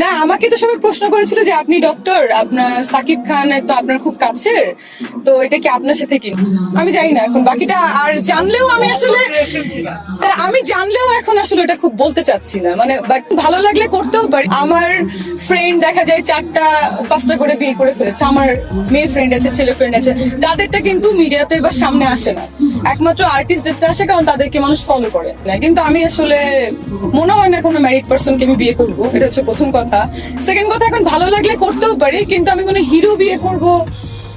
না, আমাকে তো সবাই প্রশ্ন করেছিল যে আপনি ডক্টর আপনার সাকিব খান তো আপনার খুব কাছের, তো এটা কি আপনার সাথে কি? আমি জানি না এখন, বাকিটা আর জানলেও আমি আসলে আমি জানলেও এখন আসলে এটা খুব বলতে চাচ্ছি না। মানে বাট ভালো লাগলে করতেও পারি। আমার ফ্রেন্ড দেখা যায় চারটা, পাঁচটা করে বিয়ে করে ফেলেছে। আমার মেয়ে ফ্রেন্ড আছে, ছেলে ফ্রেন্ড আছে, তাদেরটা কিন্তু মিডিয়াতে বা সামনে আসে না। একমাত্র আর্টিস্টদেরটা আসে কারণ তাদেরকে মানুষ ফলো করে। না কিন্তু আমি আসলে, মনে হয় না কোনো ম্যারিড পার্সনকে আমি বিয়ে করব। এটা হচ্ছে প্রথম কথা। সেকেন্ড কথা এখন ভালো লাগলে করতেও পারি কিন্তু আমি কোনো হিরো বিয়ে করব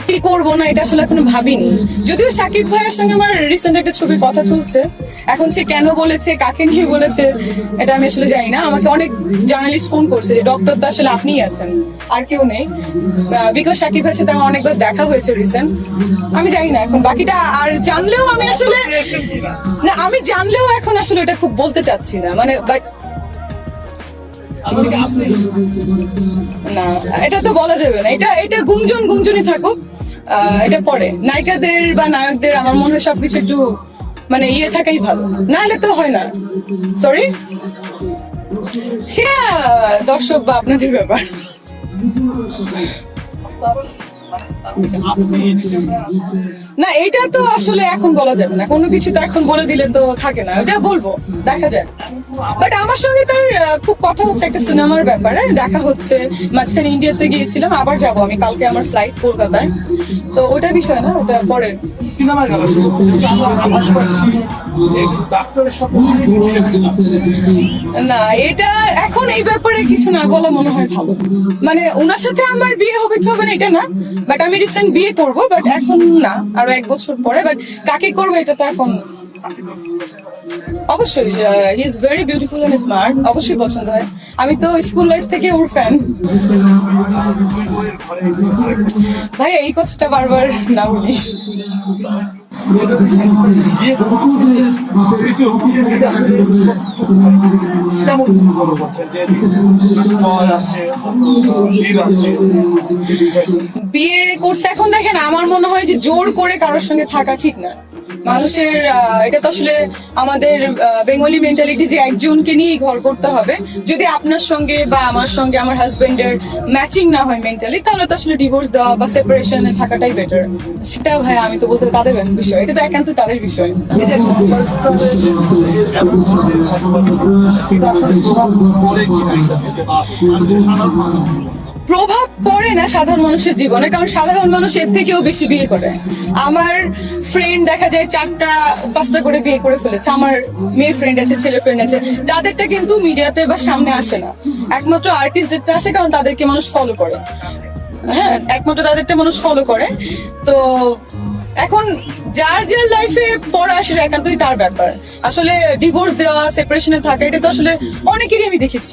কি করব না এটা আসলে এখনও ভাবিনি। যদিও সাকিব ভাইয়ের সঙ্গে আমার রিসেন্ট একটা ছবির কথা চলছে এখন সে কেন বলেছে কাকে নিয়ে বলেছে এটা আমি আসলে জানি না। আমাকে অনেক জার্নালিস্ট ফোন করছে যে ডক্টর তো আসলে আপনিই আছেন আর কেউ নেই। বিকজ সাকিব ভাইয়ের সাথে আমার অনেকবার দেখা হয়েছে রিসেন্ট আমি জানি না এখন বাকিটা আর জানলেও আমি আসলে না। আমি জানলেও এখন আসলে এটা খুব বলতে চাচ্ছি না। মানে বাট না এটা তো বলা যাবে না। এটা এটা গুঞ্জন গুঞ্জনই থাকুক। আহ, এটা পরে। নায়িকাদের বা নায়কদের আমার মনে হয় সবকিছু একটু মানে ইয়ে থাকাই ভালো। নাহলে তো হয় না। সরি সেটা দর্শক বা আপনাদের ব্যাপার। না এটা তো আসলে এখন বলা যাবে না। কোনো কিছু তো এখন বলে দিলে তো থাকে না। এটা বলব দেখা যায় বাট আমার সঙ্গে তার খুব কথা হচ্ছে একটা সিনেমার ব্যাপারে। দেখা হচ্ছে। মাঝখানে ইন্ডিয়াতে গিয়েছিলাম আবার যাব আমি। কালকে আমার ফ্লাইট কলকাতায়। তো ওটা বিষয় না ওটা পরে। সিনেমা না এটা এখন এই ব্যাপারে কিছু না বলা মনে হয় ভালো। মানে ওনার সাথে আমার বিয়ে হবে কি হবে না এটা না। বাট আমি রিসেন্ট বিয়ে করব বাট এখন না। আরও এক বছর পরে বাট কাকে করব এটা তো এখন অবশ্যই he is very beautiful and smart অবশ্যই পছন্দ হয়। আমি তো স্কুল লাইফ থেকে ওর ফ্যান ভাই এই কথাটা বারবার না বলি। বিয়ে করছে এখন দেখেন আমার মনে হয় যে জোর করে কারোর সঙ্গে থাকা ঠিক না। মানুষের এটা তো আসলে আমাদের বেঙ্গলি মেন্টালিটি যে একজনকে নিয়েই ঘর করতে হবে। যদি আপনার সঙ্গে বা আমার সঙ্গে আমার হাজবেন্ডের ম্যাচিং না হয় মেন্টালি তাহলে তো আসলে ডিভোর্স দেওয়া বা সেপারেশনে থাকাটাই বেটার সেটা ভাই আমি তো বলতে তাদের বিষয়, এটা তো একান্ত তাদের বিষয়। আসলে প্রভাব পড়ে না সাধারণ মানুষের জীবনে? কারণ সাধারণ মানুষ এর থেকেও বেশি বিয়ে করে। আমার ফ্রেন্ড দেখা যায় চারটা, পাঁচটা করে বিয়ে করে ফেলেছে। আমার মেয়ে ফ্রেন্ড আছে, ছেলে ফ্রেন্ড আছে। তাদেরটা কিন্তু মিডিয়াতে বা সামনে আসে না। একমাত্র আর্টিস্টদেরটা আসে, কারণ তাদেরকে মানুষ ফলো করে। হ্যাঁ একমাত্র তাদেরটা মানুষ ফলো করে। তো এখন যার যার লাইফে পড়া সেটা একান্তই তার ব্যাপার। আসলে ডিভোর্স দেওয়া সেপারেশনে থাকা, এটা তো আসলে অনেকেরই আমি দেখেছি।